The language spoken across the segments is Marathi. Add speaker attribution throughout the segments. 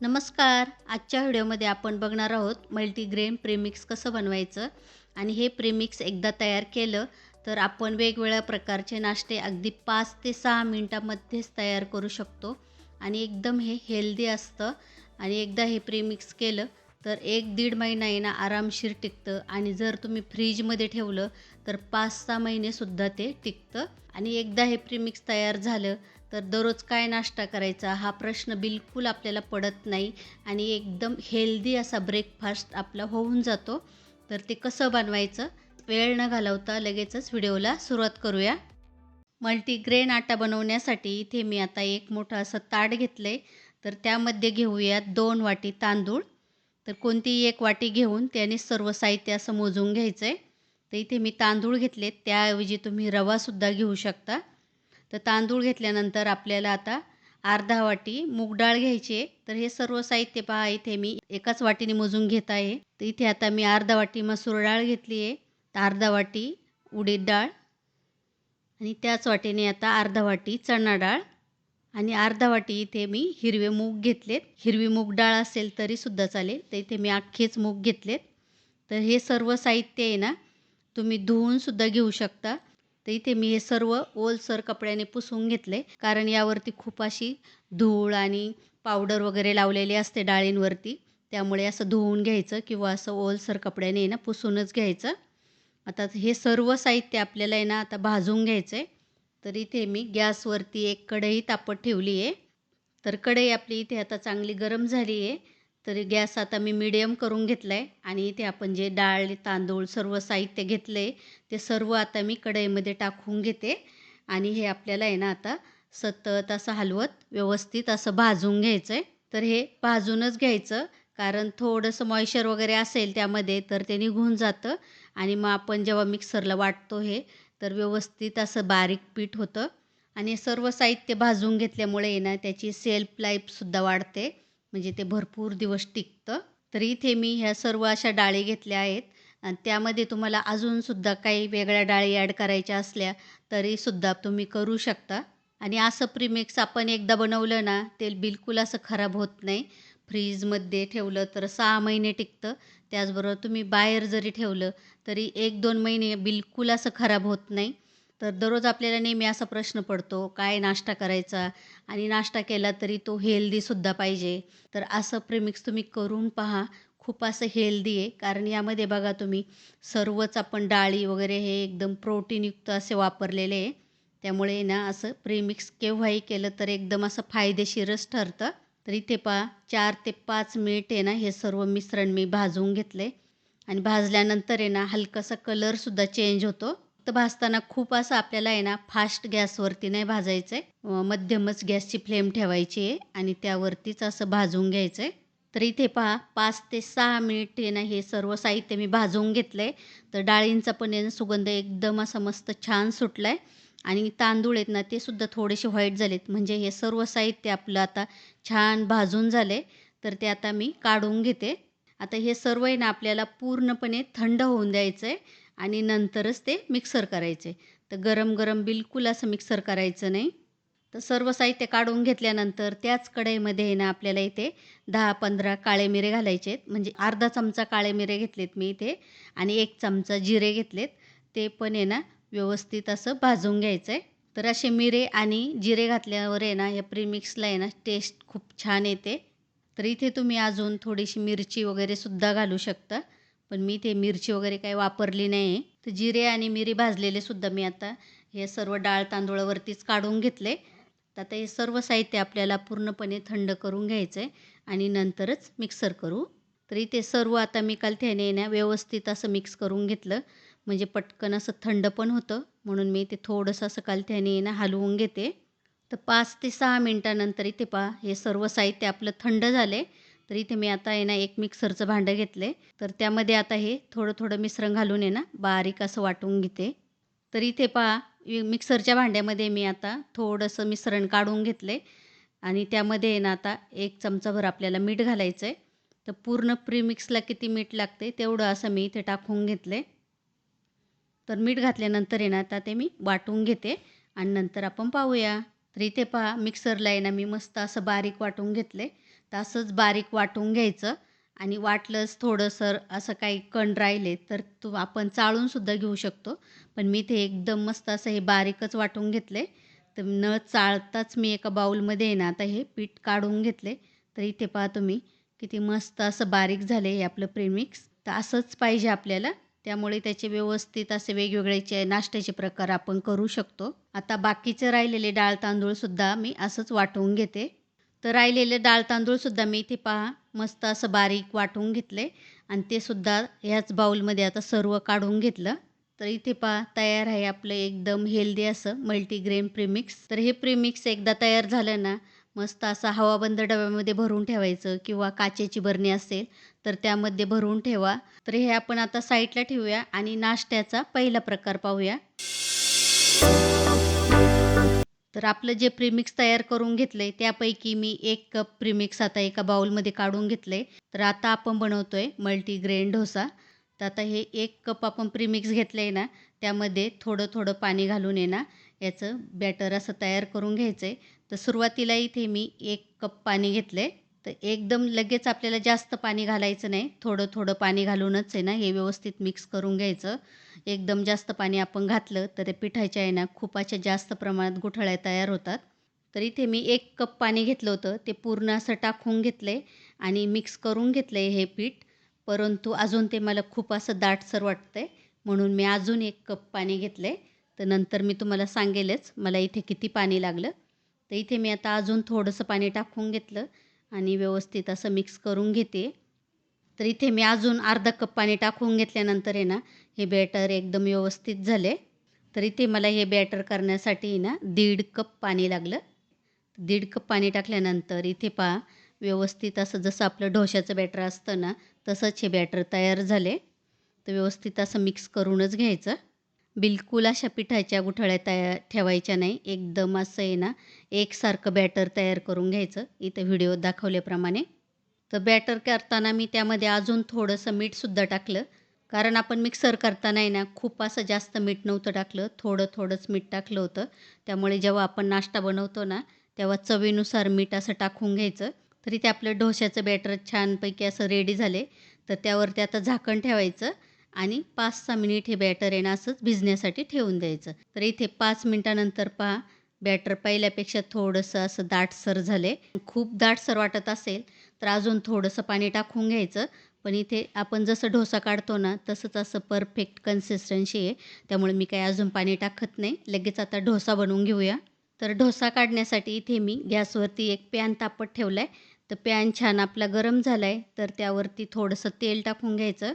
Speaker 1: नमस्कार. आजच्या व्हिडिओमध्ये आपण बघणार आहोत मल्टीग्रेन प्रेमिक्स कसं बनवायचं आणि हे प्रेमिक्स एकदा तयार केलं तर आपण वेगवेगळ्या प्रकारचे नाश्ते अगदी पाच ते सहा मिनटामध्येच तयार करू शकतो आणि एकदम हे हेल्दी असतं आणि एकदा हे प्रेमिक्स केलं तर एक दीड महिना येणं आरामशीर टिकतं आणि जर तुम्ही फ्रीजमध्ये ठेवलं तर पाच सहा महिनेसुद्धा ते टिकतं आणि एकदा हे प्रिमिक्स तयार झालं तर दररोज काय नाश्ता करायचा हा प्रश्न बिलकुल आपल्याला पडत नाही आणि एकदम हेल्दी असा ब्रेकफास्ट आपला होऊन जातो. तर ते कसं बनवायचं? वेळ न घालवता लगेचच व्हिडिओला सुरुवात करूया. मल्टीग्रेन आटा बनवण्यासाठी इथे मी आता एक मोठं असं ताट घेतलं आहे तर त्यामध्ये घेऊयात दोन वाटी तांदूळ. तर कोणतीही एक वाटी घेऊन त्याने सर्व साहित्य असं मोजून घ्यायचं आहे तर इथे मी तांदूळ घेतले त्याऐवजी तुम्ही रवासुद्धा घेऊ शकता. तर तांदूळ घेतल्यानंतर आपल्याला आता अर्धा वाटी मूग डाळ घ्यायची आहे. तर हे सर्व साहित्य पहा इथे मी एकाच वाटीने मोजून घेत आहे. तर इथे आता मी अर्धा वाटी मसूर डाळ घेतली आहे. तर अर्धा वाटी उडीद डाळ आणि त्याच वाटीने आता अर्धा वाटी चणा डाळ आणि अर्धा वाटी इथे मी हिरवे मूग घेतलेत. हिरवी मूग डाळ असेल तरीसुद्धा चालेल. तर इथे मी अख्खेच मूग घेतलेत. तर हे सर्व साहित्य आहे ना तुम्ही धुवूनसुद्धा घेऊ शकता. तर इथे मी हे सर्व ओलसर कपड्याने पुसून घेतले. कारण यावरती खूप अशी धूळ आणि पावडर वगैरे लावलेली असते डाळींवरती. त्यामुळे असं धुवून घ्यायचं किंवा असं ओलसर कपड्याने ना पुसूनच घ्यायचं. आता हे सर्व साहित्य आपल्याला आहे ना आता भाजून घ्यायचं आहे तर इथे मी गॅसवरती एक कढई तापत ठेवली आहे तर कढई आपली इथे आता चांगली गरम झाली आहे तरी गॅस आता मी मिडियम करून घेतला आहे आणि इथे आपण जे डाळ तांदूळ सर्व साहित्य घेतलं आहे ते सर्व आता मी कढईमध्ये टाकून घेते. आणि हे आपल्याला आहे ना आता सतत असं हलवत व्यवस्थित असं भाजून घ्यायचं आहे तर हे भाजूनच घ्यायचं. कारण थोडंसं मॉइश्चर वगैरे असेल त्यामध्ये तर ते निघून जातं. आणि मग आपण जेव्हा मिक्सरला वाटतो हे तर व्यवस्थित असं बारीक पीठ होतं. आणि सर्व साहित्य भाजून घेतल्यामुळे आहे ना त्याची सेल्फ लाईफसुद्धा वाढते. म्हणजे ते भरपूर दिवस टिकतं. तर इथे मी ह्या सर्व अशा डाळी घेतल्या आहेत. आणि त्यामध्ये तुम्हाला अजूनसुद्धा काही वेगळ्या डाळी ॲड करायच्या असल्या तरीसुद्धा तुम्ही करू शकता. आणि असं प्रीमिक्स आपण एकदा बनवलं ना ते बिलकुल असं खराब होत नाही. फ्रीजमध्ये ठेवलं तर सहा महिने टिकतं. त्याचबरोबर तुम्ही बाहेर जरी ठेवलं तरी एक दोन महिने बिलकुल असं खराब होत नाही. तर दररोज आपल्याला नेहमी असा प्रश्न पडतो काय नाश्ता करायचा? आणि नाश्ता केला तरी तो हेल्दीसुद्धा पाहिजे. तर असं प्रेमिक्स तुम्ही करून पहा. खूप असं हेल्दी आहे. कारण यामध्ये बघा तुम्ही सर्वच आपण डाळी वगैरे हे एकदम प्रोटीनयुक्त असे वापरलेले आहे. त्यामुळे ना असं प्रेमिक्स केव्हाही केलं तर एकदम असं फायदेशीरच ठरतं. तर इथे पहा चार ते पाच मिनिट आहे ना हे सर्व मिश्रण मी भाजून घेतले आणि भाजल्यानंतर आहे ना हलकासा कलरसुद्धा चेंज होतो. तर भाजताना खूप असं आपल्याला आहे ना फास्ट गॅसवरती नाही भाजायचं आहे मध्यमच गॅसची फ्लेम ठेवायची आहे आणि त्यावरतीच असं भाजून घ्यायचं आहे तर इथे पहा पाच ते सहा मिनिट आहे ना हे सर्व साहित्य मी भाजवून घेतलं आहे तर डाळींचा पण आहे ना सुगंध एकदम असा मस्त छान सुटला आहे आणि तांदूळ आहेत ना ते सुद्धा थोडेसे व्हाईट झालेत. म्हणजे हे सर्व साहित्य आपलं आता छान भाजून झाले तर ते आता मी काढून घेते. आता हे सर्व आहे ना आपल्याला पूर्णपणे थंड होऊन द्यायचं आहे आणि नंतरच ते मिक्सर करायचे. तर गरम गरम बिलकुल असं मिक्सर करायचं नाही. तर सर्व साहित्य काढून घेतल्यानंतर त्याच कढईमध्ये आहे ना आपल्याला इथे दहा पंधरा काळे मिरे घालायचे आहेत. म्हणजे अर्धा चमचा काळे मिरे घेतलेत मी इथे आणि एक चमचा जिरे घेतलेत. ते पण आहे ना व्यवस्थित असं भाजून घ्यायचं आहे तर असे मिरे आणि जिरे घातल्यावर आहे ना या प्रीमिक्सला आहे ना टेस्ट खूप छान येते. तर इथे तुम्ही अजून थोडीशी मिरची वगैरे सुद्धा घालू शकता. पण मी ते मिरची वगैरे काही वापरली नाही. आहे तर जिरे आणि मिरी भाजलेले सुद्धा मी आता हे सर्व डाळ तांदूळावरतीच काढून घेतले. तर आता हे सर्व साहित्य आपल्याला पूर्णपणे थंड करून घ्यायचं आहे आणि नंतरच मिक्सर करू. तरी ते सर्व आता मी कलथ्याने ना व्यवस्थित असं मिक्स करून घेतलं. म्हणजे पटकन असं थंड पण होतं. म्हणून मी ते थोडंसं असं कलथ्याने ना हलवून घेते. तर पाच ते सहा मिनटानंतर इथे पहा हे सर्व साहित्य आपलं थंड झाले तर इथे मी आता आहे ना एक मिक्सरचं भांडं घेतलं तर त्यामध्ये आता हे थोडं थोडं मिश्रण घालून आहे ना बारीक असं वाटून घेते. तर इथे पहा मिक्सरच्या भांड्यामध्ये मी आता थोडंसं मिश्रण काढून घेतलं आणि त्यामध्ये आहे ना आता एक चमचाभर आपल्याला मीठ घालायचं आहे तर पूर्ण प्रीमिक्सला किती मीठ लागते तेवढं असं मी इथे टाकून घेतले तर मीठ घातल्यानंतर आहे ना आता ते मी वाटून घेते. आणि नंतर आपण पाहूया. तर इथे पहा मिक्सरला आहे ना मी मस्त असं बारीक वाटून घेतले तसंच बारीक वाटून घ्यायचं आणि वाटलंच थोडंसं असं काही कण राहिले तर तू आपण चाळूनसुद्धा घेऊ शकतो. पण मी ते एकदम मस्त असं हे बारीकच वाटून घेतले. तर न चाळताच मी एका बाऊलमध्ये ना आता हे पीठ काढून घेतले. तर इथे पहा तुम्ही किती मस्त असं बारीक झाले हे आपलं प्रेमिक्स तर असंच पाहिजे आपल्याला. त्यामुळे त्याचे व्यवस्थित असे वेगवेगळेचे नाश्त्याचे प्रकार आपण करू शकतो. आता बाकीचे राहिलेले डाळ तांदूळसुद्धा मी असंच वाटवून घेते. तर राहिलेले डाळ तांदूळसुद्धा मी इथे पहा मस्त असं बारीक वाटून घेतले. आणि ते सुद्धा ह्याच बाऊलमध्ये आता सर्व काढून घेतलं. तर इथे पहा तयार आहे आपलं एकदम हेल्दी असं मल्टीग्रेन प्रीमिक्स. तर हे प्रीमिक्स एकदा तयार झालं ना मस्त असा हवाबंद डब्यामध्ये भरून ठेवायचं किंवा काचेची बरणी असेल तर त्यामध्ये भरून ठेवा. तर हे आपण आता साईडला ठेवूया आणि नाश्त्याचा पहिला प्रकार पाहूया. तर आपलं जे प्रीमिक्स तयार करून घेतलं आहे त्यापैकी मी एक कप प्रीमिक्स आता एका बाउलमध्ये काढून घेतलं आहे तर आता आपण बनवतो आहे मल्टीग्रेन डोसा. तर आता हे एक कप आपण प्रीमिक्स घेतलं आहे ना त्यामध्ये थोडं थोडं पाणी घालून आहे ना याचं बॅटर असं तयार करून घ्यायचं आहे तर सुरुवातीला इथे मी एक कप पाणी घेतलं आहे तर एकदम लगेच आपल्याला जास्त पाणी घालायचं नाही थोडं थोडं पाणी घालूनच आहे ना हे व्यवस्थित मिक्स करून घ्यायचं. एकदम जास्त पाणी आपण घातलं तर ते पिठाच्या आहे ना खूप अशा जास्त प्रमाणात गुठळ्या तयार होतात. तर इथे मी एक कप पाणी घेतलं होतं ते पूर्ण असं टाकून घेतलं आहे आणि मिक्स करून घेतलं आहे हे पीठ. परंतु अजून ते मला खूप असं दाटसर वाटतं आहे म्हणून मी अजून एक कप पाणी घेतलं. आहे तर नंतर मी तुम्हाला सांगेलच मला इथे किती पाणी लागलं. तर इथे मी आता अजून थोडंसं पाणी टाकून घेतलं आणि व्यवस्थित असं मिक्स करून घेते. तर इथे मी अजून अर्धा कप पाणी टाकून घेतल्यानंतर आहे ना हे बॅटर एकदम व्यवस्थित झाले. तर इथे मला हे बॅटर करण्यासाठी ना दीड कप पाणी लागलं. दीड कप पाणी टाकल्यानंतर इथे पहा व्यवस्थित असं जसं आपलं ढोशाचं बॅटर असतं ना तसंच हे बॅटर तयार झाले. तर व्यवस्थित असं मिक्स करूनच घ्यायचं. बिलकुल अशा पिठाच्या गुठळ्या तयार ठेवायच्या नाही. एकदम असं आहे ना एकसारखं बॅटर तयार करून घ्यायचं. इथं व्हिडिओ दाखवल्याप्रमाणे. तर बॅटर करताना मी त्यामध्ये अजून थोडंसं मीठसुद्धा टाकलं. कारण आपण मिक्सर करताना आहे ना खूप असं जास्त मीठ नव्हतं टाकलं. थोडं थोडंच मीठ टाकलं होतं. त्यामुळे जेव्हा आपण नाश्ता बनवतो ना तेव्हा चवीनुसार मीठ असं टाकून घ्यायचं. तरी ते आपलं ढोशाचं बॅटर छानपैकी असं रेडी झाले. तर त्यावरती आता झाकण ठेवायचं आणि पाच सहा मिनिट हे बॅटर आहे ना असंच भिजण्यासाठी ठेवून द्यायचं. तर इथे पाच मिनटानंतर पहा बॅटर पहिल्यापेक्षा थोडंसं असं दाटसर झाले. खूप दाटसर वाटत असेल तर अजून थोडंसं पाणी टाकून घ्यायचं. पण इथे आपण जसं डोसा काढतो ना तसंच असं परफेक्ट कन्सिस्टन्सी आहे. त्यामुळे मी काही अजून पाणी टाकत नाही. लगेच आता डोसा बनवून घेऊया. तर डोसा काढण्यासाठी इथे मी गॅसवरती एक पॅन तापत ठेवला आहे तर पॅन छान आपला गरम झाला आहे तर त्यावरती थोडंसं तेल टाकून घ्यायचं.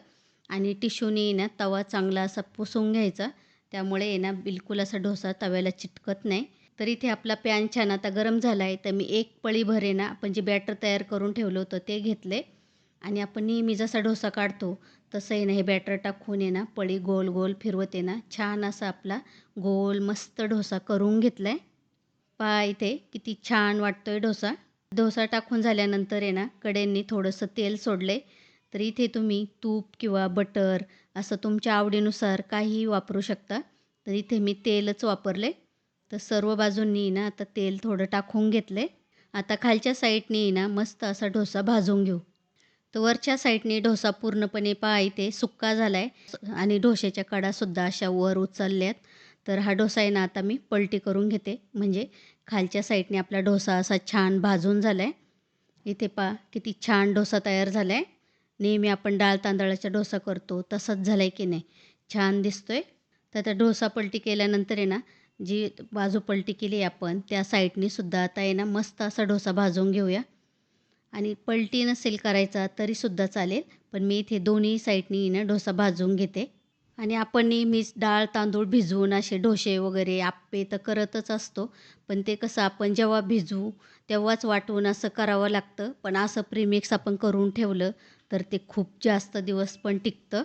Speaker 1: आणि टिश्यूने ना तवा चांगला असा पुसून घ्यायचा. त्यामुळे ना बिलकुल असा डोसा तव्याला चिटकत नाही. तर इथे आपला पॅन छान आता गरम झाला आहे तर मी एक पळी भरे ना आपण जे बॅटर तयार करून ठेवलं होतं ते घेतले. आणि आपण नेहमी जसा डोसा काढतो तसं आहे ना हे बॅटर टाकून आहे पळी गोल गोल फिरवत ना छान असा आपला गोल मस्त डोसा करून घेतला आहे पहा इथे किती छान वाटतोय डोसा. डोसा टाकून झाल्यानंतर आहे ना कडेंनी थोडंसं तेल सोडले. तर इथे तुम्ही तूप किंवा बटर असं तुमच्या आवडीनुसार काहीही वापरू शकता. तर इथे मी तेलच वापरले. तर सर्व बाजूंनी ना आता तेल थोडं टाकून घेतले आता खालच्या साईडने ना मस्त असा डोसा भाजून घेऊ. तर वरच्या साईडने डोसा पूर्णपणे पहा इथे सुक्का झाला आहे आणि डोश्याच्या कडासुद्धा अशा वर उचलल्यात. तर हा डोसा आहे ना आता मी पलटी करून घेते. म्हणजे खालच्या साईडने आपला डोसा असा छान भाजून झाला आहे इथे पहा किती छान डोसा तयार झाला आहे नेहमी आपण डाळ तांदळाचा डोसा करतो. तसंच झाला आहे की नाही? छान दिसतो आहे तर आता डोसा पलटी केल्यानंतर आहे ना जी बाजू पलटी केली आहे आपण त्या साईडनीसुद्धा आता आहे ना मस्त असा डोसा भाजून घेऊया. आणि पलटी नसेल करायचा तरीसुद्धा चालेल पण मी इथे दोन्ही साईडनी ना डोसा भाजून घेते. आणि आपण नेहमीच डाळ तांदूळ भिजवून असे डोसे वगैरे आप्पे तर करतच असतो पण ते कसं आपण जेव्हा भिजवू तेव्हाच वाटवून असं करावं लागतं. पण असं प्रीमिक्स आपण करून ठेवलं तर ते खूप जास्त दिवस पण टिकतं.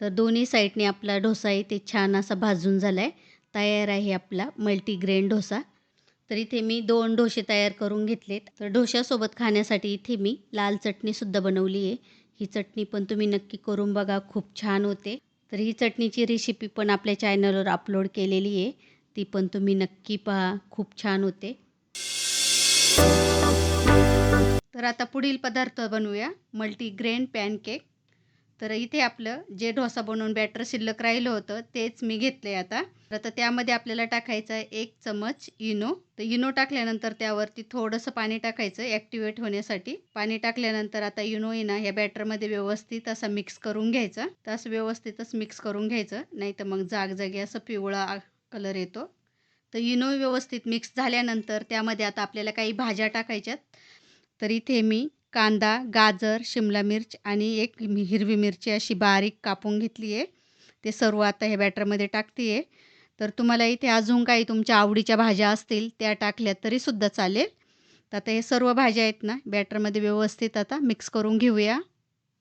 Speaker 1: तर दोन्ही साईडने आपला डोसा आहे ते छान असा भाजून झाला आहे तयार आहे आपला मल्टीग्रेन डोसा. तर इथे मी दोन डोसे तयार करून घेतलेत. तर डोशासोबत खाण्यासाठी इथे मी लाल चटणीसुद्धा बनवली आहे. ही चटणी पण तुम्ही नक्की करून बघा खूप छान होते. तर ही चटणीची रेसिपी पण आपल्या चॅनलवर अपलोड केलेली आहे. ती पण तुम्ही नक्की पहा खूप छान होते. तर आता पुढील पदार्थ बनवूया मल्टीग्रेन पॅनकेक. तर इथे आपलं जे ढोसा बनवून बॅटर शिल्लक राहिलं होतं तेच मी घेतले आता. तर त्यामध्ये आपल्याला टाकायचं आहे एक चमच इनो. तर इनो टाकल्यानंतर त्यावरती थोडंसं पाणी टाकायचं ॲक्टिवेट होण्यासाठी. पाणी टाकल्यानंतर आता इनो इना या बॅटरमध्ये व्यवस्थित असा मिक्स करून घ्यायचा. तर असं व्यवस्थितच मिक्स करून घ्यायचं. नाही तर मग जागजागी असं पिवळा कलर येतो. तर इनो व्यवस्थित मिक्स झाल्यानंतर त्यामध्ये आता आपल्याला काही भाज्या टाकायच्यात. तर इथे मी कांदा गाजर शिमला मिर्च आणि एक हिरवी मिरची अशी बारीक कापून घेतली आहे. ते सर्व आता हे बॅटरमध्ये टाकते आहे तर तुम्हाला इथे अजून काही तुमच्या आवडीच्या भाज्या असतील त्या टाकल्या तरीसुद्धा चालेल. तर आता हे सर्व भाज्या आहेत ना बॅटरमध्ये व्यवस्थित आता मिक्स करून घेऊया.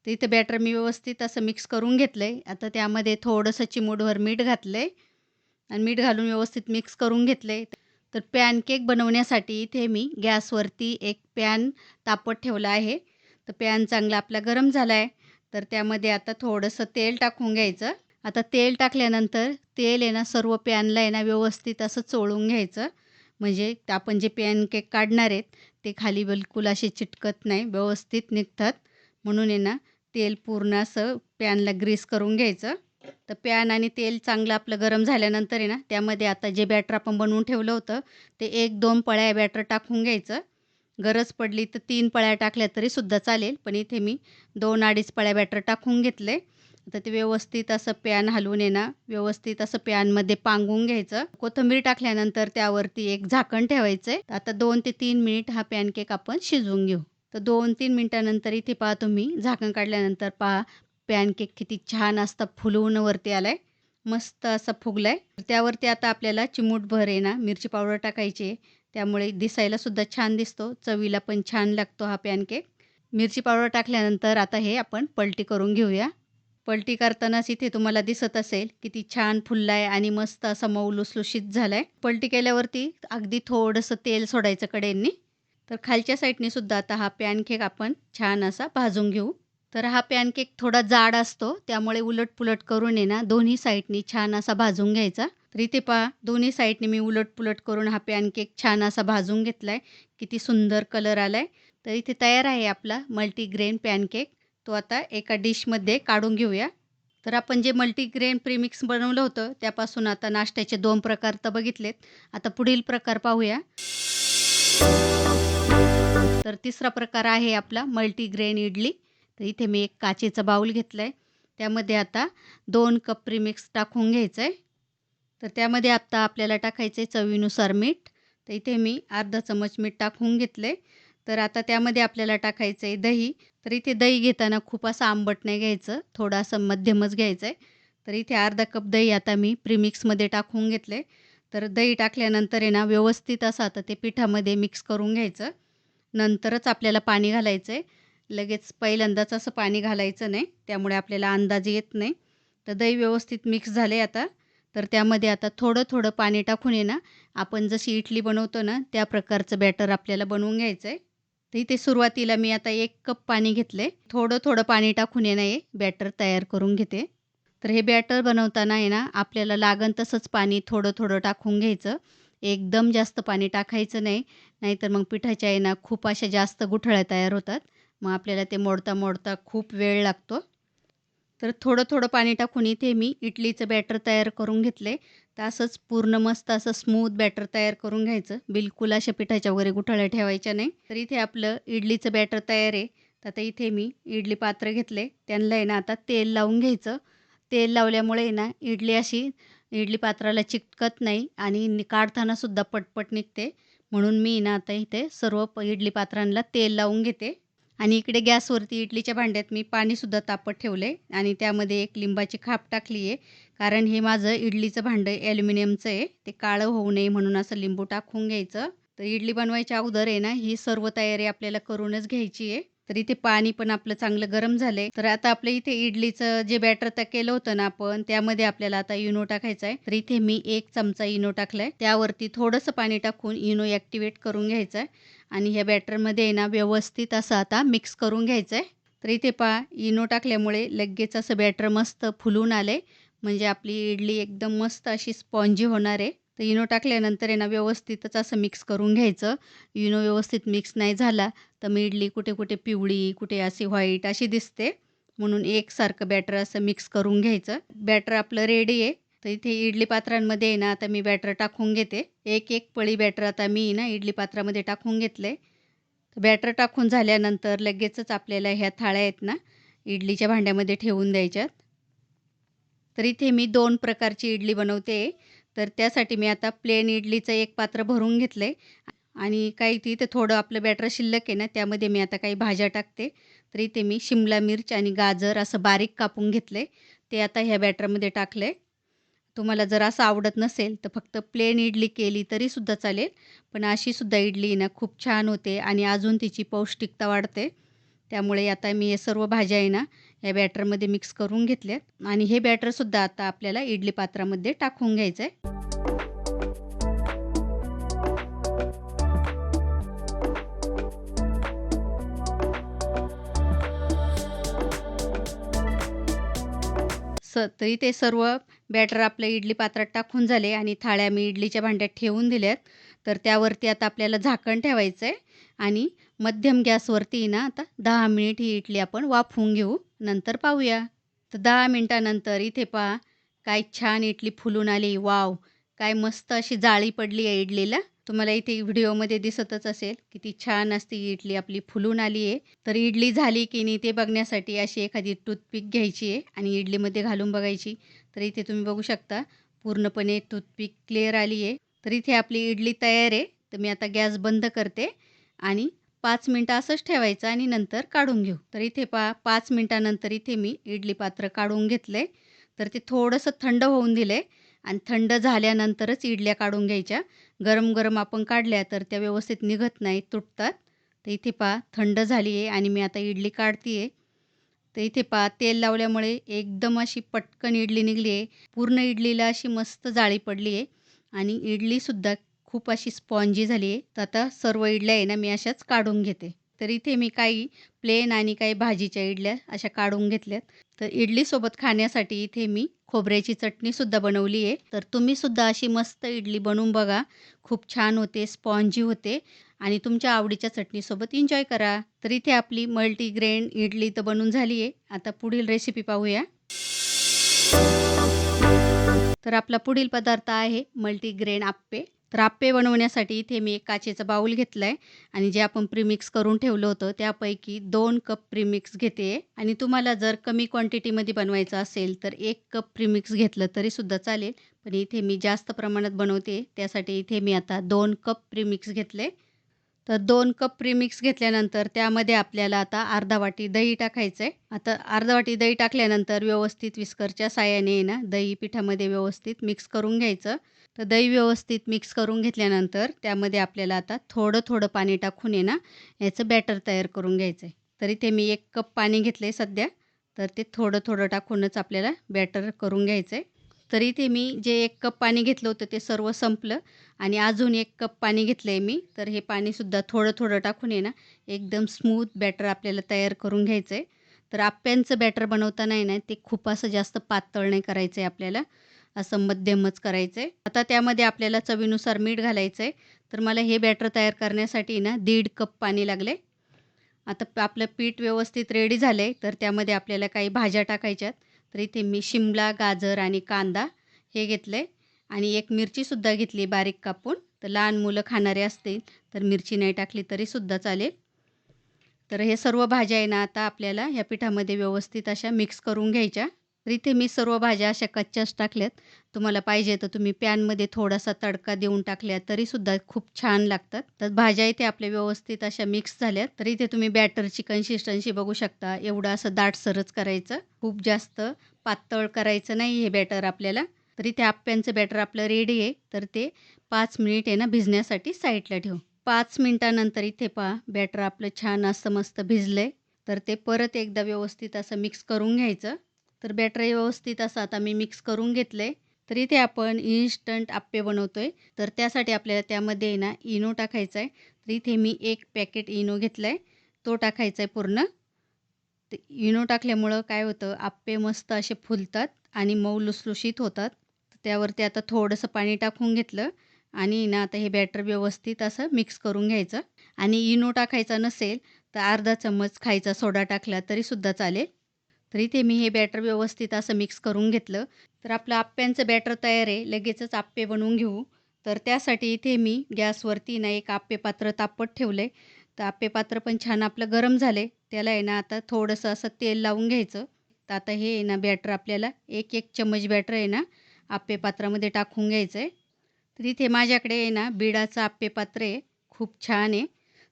Speaker 1: तर इथं बॅटर मी व्यवस्थित असं मिक्स करून घेतलं आहे आता त्यामध्ये थोडंसं चिमूडभर मीठ घातलं आहे आणि मीठ घालून व्यवस्थित मिक्स करून घेतलं आहे तर पॅनकेक बनवण्यासाठी इथे मी गॅसवरती एक पॅन तापत ठेवला आहे. तर पॅन चांगला आपला गरम झाला आहे तर त्यामध्ये आता थोडंसं तेल टाकून घ्यायचं. आता तेल टाकल्यानंतर तेल आहे ना सर्व पॅनला आहे ना व्यवस्थित असं चोळून घ्यायचं. म्हणजे आपण जे पॅनकेक काढणार आहेत ते खाली बिलकुल असे चिटकत नाही व्यवस्थित निघतात. म्हणून आहे ना तेल पूर्ण असं पॅनला ग्रीस करून घ्यायचं. तर पॅन आणि तेल चांगलं आपलं गरम झाल्यानंतर आहे ना त्यामध्ये आता जे बॅटर आपण बनवून ठेवलं होतं ते एक दोन पळ्या बॅटर टाकून घ्यायचं. गरज पडली तर तीन पळ्या टाकल्या तरीसुद्धा चालेल पण इथे मी दोन अडीच पळ्या बॅटर टाकून घेतले. आता ते व्यवस्थित असं पॅन हलवून आहे व्यवस्थित असं पॅनमध्ये पांगून घ्यायचं. कोथिंबीर टाकल्यानंतर त्यावरती एक झाकण ठेवायचं आहे आता दोन ते तीन मिनिट हा पॅनकेक आपण शिजवून घेऊ. तर दोन तीन मिनटानंतर इथे पहा तुम्ही झाकण काढल्यानंतर पहा पॅनकेक किती छान असता फुलवून वरती आलाय. मस्त असा फुगलाय. त्यावरती आता आपल्याला चिमूटभर आहे ना मिरची पावडर टाकायची आहे. त्यामुळे दिसायला सुद्धा छान दिसतो. चवीला पण छान लागतो हा पॅनकेक. मिरची पावडर टाकल्यानंतर आता हे आपण पलटी करून घेऊया. पलटी करतानाच इथे तुम्हाला दिसत असेल किती छान फुललाय आणि मस्त असा मऊ लुसलुशीत झालाय. पलटी केल्यावरती अगदी थोडंसं तेल सोडायचं कडेंनी. तर खालच्या साईडने सुद्धा आता हा पॅनकेक आपण छान असा भाजून घेऊ. तर हा पॅनकेक थोडा जाड असतो त्यामुळे उलट पुलट करून आहे ना दोन्ही साईडनी छान असा भाजून घ्यायचा. तर इथे पहा दोन्ही साईडने मी उलट पुलट करून हा पॅनकेक छान असा भाजून घेतला आहे किती सुंदर कलर आला आहे तर इथे तयार आहे आपला मल्टीग्रेन पॅनकेक. तो आता एका डिशमध्ये काढून घेऊया. तर आपण जे मल्टीग्रेन प्रीमिक्स बनवलं होतं त्यापासून आता नाश्त्याचे दोन प्रकार तर बघितलेत. आता पुढील प्रकार पाहूया. तर तिसरा प्रकार आहे आपला मल्टीग्रेन इडली. तर इथे मी एक काचेचं बाऊल घेतलं आहे त्यामध्ये आता दोन कप प्रीमिक्स टाकून घ्यायचं आहे तर त्यामध्ये आता आपल्याला टाकायचं आहे चवीनुसार मीठ. तर इथे मी अर्धा चमच मीठ टाकून घेतलं आहे तर आता त्यामध्ये आपल्याला टाकायचं आहे दही. तर इथे दही घेताना खूप असं आंबट नाही घ्यायचं. थोडं असं मध्यमच घ्यायचं आहे तर इथे अर्धा कप दही आता मी प्रीमिक्समध्ये टाकून घेतले तर दही टाकल्यानंतर आहे ना व्यवस्थित असं आता ते पिठामध्ये मिक्स करून घ्यायचं. नंतरच आपल्याला पाणी घालायचं आहे लगेच पहिल्यांदाच असं पाणी घालायचं नाही त्यामुळे आपल्याला अंदाज येत नाही. तर दही व्यवस्थित मिक्स झाले आता. तर त्यामध्ये आता थोडं थोडं पाणी टाकून ये ना आपण जशी इडली बनवतो ना त्या प्रकारचं बॅटर आपल्याला बनवून घ्यायचं आहे तर इथे सुरुवातीला मी आता एक कप पाणी घेतले थोडं थोडं पाणी टाकून ये ना हे बॅटर तयार करून घेते. तर हे बॅटर बनवताना आहे ना आपल्याला लागन तसंच पाणी थोडं थोडं टाकून घ्यायचं. एकदम जास्त पाणी टाकायचं नाही. नाहीतर मग पिठाच्या आहे ना खूप अशा जास्त गुठळ्या तयार होतात. मग आपल्याला ते मोडता मोडता खूप वेळ लागतो. तर थोडं थोडं पाणी टाकून इथे मी इडलीचं बॅटर तयार करून घेतले. तर असंच पूर्ण मस्त असं स्मूथ बॅटर तयार करून घ्यायचं. बिलकुल अशा पिठाच्या वगैरे गुठळ्या ठेवायच्या नाही. तर इथे आपलं इडलीचं बॅटर तयार आहे. तर आता इथे मी इडली पात्र घेतले. त्यांना आहे ना आता तेल लावून घ्यायचं. तेल लावल्यामुळे ना इडली अशी इडली पात्राला चिकटत नाही आणि काढतानासुद्धा पटपट निघते. म्हणून मी ना आता इथे सर्व प इडली पात्रांना तेल लावून घेते. आणि इकडे गॅसवरती इडलीच्या भांड्यात मी पाणीसुद्धा तापत ठेवले आणि त्यामध्ये एक लिंबाची खाप टाकली आहे कारण हे माझं इडलीचं भांडं ॲल्युमिनियमचं आहे. ते काळं होऊ नये म्हणून असं लिंबू टाकून घ्यायचं. तर इडली बनवायच्या अगोदर आहे ना ही सर्व तयारी आपल्याला करूनच घ्यायची आहे. तर इथे पाणी पण आपलं चांगलं गरम झालंय. तर आता आपल्या इथे इडलीचं जे बॅटर तर केलं होतं ना आपण त्यामध्ये आपल्याला आता इनो टाकायचा आहे. तर इथे मी एक चमचा इनो टाकलाय. त्यावरती थोडंसं पाणी टाकून इनो ॲक्टिवेट करून घ्यायचं आहे. आणि ह्या बॅटरमध्ये ना व्यवस्थित असं आता मिक्स करून घ्यायचं आहे तर इथे पहा इनो टाकल्यामुळे लगेच असं बॅटर मस्त फुलून आले म्हणजे आपली इडली एकदम मस्त अशी स्पॉन्जी होणार आहे. तर इनो टाकल्यानंतर आहे ना व्यवस्थितच असं मिक्स करून घ्यायचं. इनो व्यवस्थित मिक्स नाही झाला तर मग इडली कुठे कुठे पिवळी कुठे अशी व्हाईट अशी दिसते. म्हणून एकसारखं बॅटर असं मिक्स करून घ्यायचं. बॅटर आपलं रेडी आहे. तर इथे इडली पात्रांमध्ये आहे ना आता मी बॅटर टाकून घेते. एक एक पळी बॅटर आता मी ना इडली पात्रामध्ये टाकून घेतले. बॅटर टाकून झाल्यानंतर लगेचच आपल्याला ह्या थाळ्या आहेत ना इडलीच्या भांड्यामध्ये ठेवून द्यायच्यात. तर इथे मी दोन प्रकारची इडली बनवते. तर त्यासाठी मी आता प्लेन इडलीचं एक पात्र भरून घेतलं आहे आणि काही इथे थोडं आपलं बॅटर शिल्लक आहे ना त्यामध्ये मी आता काही भाज्या टाकते. तर इथे मी शिमला मिर्च आणि गाजर असं बारीक कापून घेतले ते आता ह्या बॅटरमध्ये टाकलं आहे तुम्हाला जर असं आवडत नसेल तर फक्त प्लेन इडली केली तरीसुद्धा चालेल. पण अशीसुद्धा इडली ना खूप छान होते आणि अजून तिची पौष्टिकता वाढते. त्यामुळे आता मी हे सर्व भाज्या आहे ना या बॅटरमध्ये मिक्स करून घेतल्यात. आणि हे बॅटरसुद्धा आता आपल्याला इडली पात्रामध्ये टाकून घ्यायचं आहे स तरी ते सर्व बॅटर आपल्या इडली पात्रात टाकून झाले आणि थाळ्या मी इडलीच्या भांड्यात ठेवून दिल्यात. तर त्यावरती आता आपल्याला झाकण ठेवायचं आहे आणि मध्यम गॅसवरती ना आता दहा मिनिट ही इडली आपण वाफवून घेऊ. नंतर पाहूया. तर दहा मिनटानंतर इथे पहा काय छान इडली फुलून आली. वाव! काय मस्त अशी जाळी पडली आहे इडलीला. तुम्हाला इथे व्हिडिओमध्ये दिसतच असेल किती छान असते इडली आपली फुलून आली आहे तर इडली झाली की नाही ते बघण्यासाठी अशी एखादी टूथपिक घ्यायची आहे आणि इडलीमध्ये घालून बघायची. तर इथे तुम्ही बघू शकता पूर्णपणे टूथपिक क्लिअर आली आहे तर इथे आपली इडली तयार आहे. तर मी आता गॅस बंद करते आणि पाच मिनटं असंच ठेवायचं आणि नंतर काढून घेऊ. तर इथे पा पाच मिनटानंतर इथे मी इडली पात्र काढून घेतलं आहे तर ते थोडंसं थंड होऊन दिलं आहे आणि थंड झाल्यानंतरच इडल्या काढून घ्यायच्या. गरम गरम आपण काढल्या तर त्या व्यवस्थित निघत नाही तुटतात. तर इथे पहा थंड झाली आहे आणि मी आता इडली काढते आहे तर इथे पहा तेल लावल्यामुळे एकदम अशी पटकन इडली निघली आहे पूर्ण इडलीला अशी मस्त जाळी पडली आहे आणि इडलीसुद्धा खूप अशी स्पॉन्जी झाली आहे तर आता सर्व इडल्या आहे ना मी अशाच काढून घेते. तर इथे मी काही प्लेन आणि काही भाजीच्या इडल्या अशा काढून घेतल्यात. तर इडलीसोबत खाण्यासाठी इथे मी खोबऱ्याची चटणीसुद्धा बनवली आहे. तर तुम्हीसुद्धा अशी मस्त इडली बनवून बघा. खूप छान होते स्पॉन्जी होते. आणि तुमच्या आवडीच्या चटणीसोबत एन्जॉय करा. तर इथे आपली मल्टीग्रेन इडली तर बनून झाली आहे. आता पुढील रेसिपी पाहूया. तर आपला पुढील पदार्थ आहे मल्टीग्रेन आप्पे. तर आप्पे बनवण्यासाठी इथे मी एक काचेचा बाऊल घेतला आहे आणि जे आपण प्रीमिक्स करून ठेवलं होतं त्यापैकी दोन कप प्रीमिक्स घेते. आणि तुम्हाला जर कमी क्वांटिटीमध्ये बनवायचं असेल तर एक कप प्रीमिक्स घेतलं तरीसुद्धा चालेल. पण इथे मी जास्त प्रमाणात बनवते त्यासाठी इथे मी आता दोन कप प्रीमिक्स घेतले. तर दोन कप प्रीमिक्स घेतल्यानंतर त्यामध्ये आपल्याला आता अर्धा वाटी दही टाकायचं आहे आता अर्धा वाटी दही टाकल्यानंतर व्यवस्थित विस्करच्या साह्याने ना दही पिठामध्ये व्यवस्थित मिक्स करून घ्यायचं. तर दही व्यवस्थित मिक्स करून घेतल्यानंतर त्यामध्ये आपल्याला आता थोडं थोडं पाणी टाकून आहे ना याचं बॅटर तयार करून घ्यायचं आहे तरी ते मी एक कप पाणी घेतलं आहे सध्या. तर ते थोडं थोडं टाकूनच आपल्याला बॅटर करून घ्यायचं आहे तर इथे मी जे एक कप पाणी घेतलं होतं ते सर्व संपलं. आणि अजून एक कप पाणी घेतलं आहे मी. तर हे पाणीसुद्धा थोडं थोडं टाकून आहे ना एकदम स्मूथ बॅटर आपल्याला तयार करून घ्यायचं आहे तर आप्यांचं बॅटर बनवताना आहे ना ते खूप असं जास्त पातळ नाही करायचं आहे आपल्याला. असं मध्यमच करायचं आहे आता त्यामध्ये आपल्याला चवीनुसार मीठ घालायचं आहे तर मला हे बॅटर तयार करण्यासाठी ना दीड कप पाणी लागले आता आपलं पीठ व्यवस्थित रेडी झालं आहे तर त्यामध्ये आपल्याला काही भाज्या टाकायच्यात. तर इथे मी शिमला गाजर आणि कांदा हे घेतलं आहे आणि एक मिरचीसुद्धा घेतली बारीक कापून. तर लहान मुलं खाणारे असतील तर मिरची नाही टाकली तरीसुद्धा चालेल. तर हे सर्व भाज्या आहे ना आता आपल्याला ह्या पिठामध्ये व्यवस्थित अशा मिक्स करून घ्यायच्या. तर इथे मी सर्व भाज्या अशा कच्च्याच टाकल्यात. तुम्हाला पाहिजे तर तुम्ही पॅनमध्ये थोडासा तडका देऊन टाकल्या तरीसुद्धा खूप छान लागतात. तर भाज्या इथे आपल्या व्यवस्थित अशा मिक्स झाल्यात. तर इथे तुम्ही बॅटरची कन्सिस्टन्सी बघू शकता. एवढं असं दाटसरच करायचं. खूप जास्त पातळ करायचं नाही हे बॅटर आपल्याला. तर इथे आप्यांचं बॅटर आपलं रेडी आहे. तर ते पाच मिनिट आहे ना भिजण्यासाठी साईडला ठेवू पाच मिनटानंतर इथे पहा बॅटर आपलं छान असं मस्त भिजलं आहे तर ते परत एकदा व्यवस्थित असं मिक्स करून घ्यायचं. तर बॅटर व्यवस्थित असं आता मी मिक्स करून घेतलं आहे तर इथे आपण इन्स्टंट आप्पे बनवतो आहे तर त्यासाठी आपल्याला त्यामध्ये ना इनो टाकायचा आहे तर इथे मी एक पॅकेट इनो घेतला आहे तो टाकायचा आहे पूर्ण. ते इनो टाकल्यामुळं काय होतं आप्पे मस्त असे फुलतात आणि मऊ लुसलुशीत होतात. त्यावरती आता थोडंसं पाणी टाकून घेतलं आणि ना आता हे बॅटर व्यवस्थित असं मिक्स करून घ्यायचं. आणि इनो टाकायचा नसेल तर अर्धा चम्मच खायचा सोडा टाकला तरीसुद्धा चालेल. तर इथे मी हे बॅटर व्यवस्थित असं मिक्स करून घेतलं. तर आपलं आप्प्यांचं बॅटर तयार आहे लगेचच आप्पे बनवून घेऊ. तर त्यासाठी इथे मी गॅसवरती ना एक आप्पे पात्र तापत ठेवलं आहे तर आप्पे पात्र पण छान आपलं गरम झालं आहे त्याला आहे ना आता थोडंसं असं तेल लावून घ्यायचं. तर आता हे आहे ना बॅटर आपल्याला एक एक चम्मच बॅटर आहे ना आप्पे पात्रामध्ये टाकून घ्यायचं आहे तर इथे माझ्याकडे आहे ना बिडाचं आप्पे पात्र आहे. खूप छान आहे.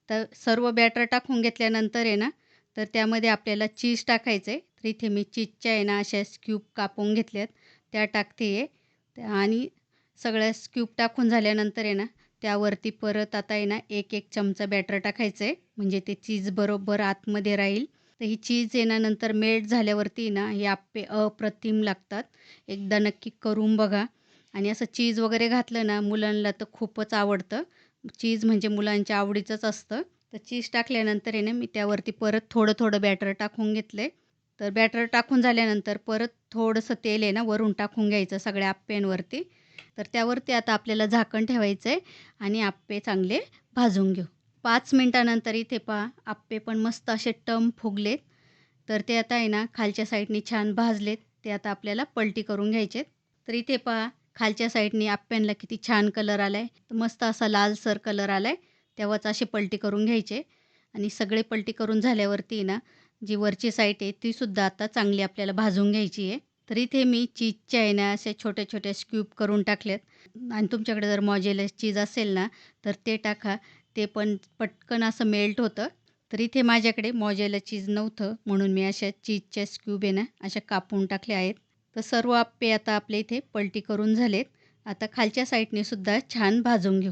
Speaker 1: तर सर्व बॅटर टाकून घेतल्यानंतर आहे ना तर त्यामध्ये आपल्याला चीज टाकायचं आहे तर इथे मी चीजच्या आहे ना अशा स्क्यूब कापून घेतल्यात. त्या टाकते आहे आणि सगळ्या स्क्यूब टाकून झाल्यानंतर आहे ना त्यावरती परत आता आहे ना एक एक चमचा बॅटर टाकायचं आहे. म्हणजे ते चीज बरोबर आतमध्ये राहील. तर ही चीज आहे ना नंतर मेल्ट झाल्यावरती ना हे आप्पे अप्रतिम लागतात. एकदा नक्की करून बघा. आणि असं चीज वगैरे घातलं ना मुलांना तर खूपच आवडतं. चीज म्हणजे मुलांच्या आवडीचंच असतं. तर चीज टाकल्यानंतर आहे ना मी त्यावरती परत थोडं थोडं बॅटर टाकून घेतलं आहे तर बॅटर टाकून झाल्यानंतर परत थोडंसं तेल आहे ना वरून टाकून घ्यायचं सगळ्या आप्प्यांवरती. तर त्यावरती आता आपल्याला झाकण ठेवायचं आहे आणि आप्पे चांगले भाजून घेऊ. पाच मिनटानंतर इथे पहा आप्पे पण मस्त असे टम फुगलेत. तर ते आता आहे ना खालच्या साईडने छान भाजलेत. ते आता आपल्याला पलटी करून घ्यायचे तर इथे पहा खालच्या साईडने आप्प्यांना किती छान कलर आला आहे मस्त असा लालसर कलर आला आहे तेव्हाच असे पलटी करून घ्यायचे. आणि सगळे पलटी करून झाल्यावरती ना जी वरची साईट आहे तीसुद्धा आता चांगली आपल्याला भाजून घ्यायची आहे. तर इथे मी चीजच्या आहे ना असे छोट्या छोट्या स्क्यूब करून टाकलेत आणि तुमच्याकडे जर मॉजेला चीज असेल ना तर ते टाका. ते पण पटकन असं मेल्ट होतं. तर इथे माझ्याकडे मॉजेला चीज नव्हतं म्हणून मी अशा चीजच्या स्क्यूब आहे ना अशा कापून टाकल्या आहेत. तर सर्व आप्पे आता आपले इथे पलटी करून झालेत. आता खालच्या साईडने सुद्धा छान भाजून घेऊ.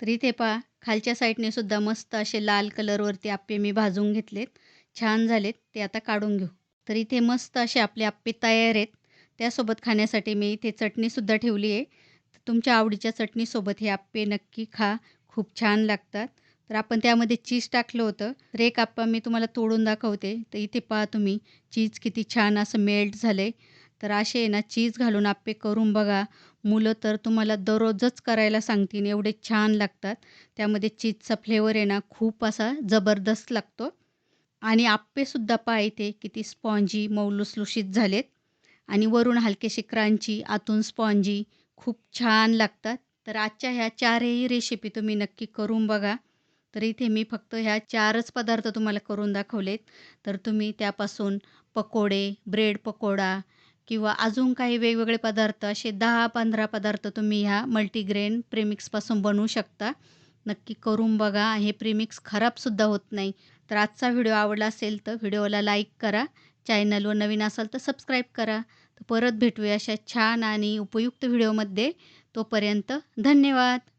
Speaker 1: तर इथे पहा खालच्या साईडने सुद्धा मस्त असे लाल कलरवरती आप्पे मी भाजून घेतलेत. छान झालेत ते आता काढून घेऊ. तर इथे मस्त असे आपले आप्पे तयार आहेत. त्यासोबत खाण्यासाठी मी इथे चटणीसुद्धा ठेवली आहे. तुमच्या आवडीच्या चटणीसोबत हे आप्पे नक्की खा. खूप छान लागतात. तर आपण त्यामध्ये चीज टाकलं होतं. तर एक आप्पा मी तुम्हाला तोडून दाखवते. तर इथे पहा तुम्ही चीज किती छान असं मेल्ट झालं आहे तर असे आहे ना चीज घालून आप्पे करून बघा. मुलं तर तुम्हाला दररोजच करायला सांगतील एवढे छान लागतात. त्यामध्ये चीजचा फ्लेवर आहे ना खूप असा जबरदस्त लागतो. आणि आप्पेसुद्धा पहा इथे किती स्पॉन्जी मऊ लुसलुशीत झालेत. आणि वरून हलकेशी क्रांची आतून स्पॉन्जी खूप छान लागतात. तर आजच्या ह्या चारही रेसिपी तुम्ही नक्की करून बघा. तर इथे मी फक्त ह्या चारच पदार्थ तुम्हाला करून दाखवलेत. तर तुम्ही त्यापासून पकोडे ब्रेड पकोडा किंवा अजून काही वेगवेगळे पदार्थ असे दहा पंधरा पदार्थ तुम्ही ह्या मल्टीग्रेन प्रेमिक्सपासून बनवू शकता. नक्की करून बघा. हे प्रेमिक्स खराबसुद्धा होत नाही. तर आजचा व्हिडिओ आवडला असेल तर व्हिडिओला लाईक करा चॅनलवर नवीन असाल तर सबस्क्राईब करा. तर परत भेटूया अशा छान आणि उपयुक्त व्हिडिओमध्ये. तोपर्यंत धन्यवाद.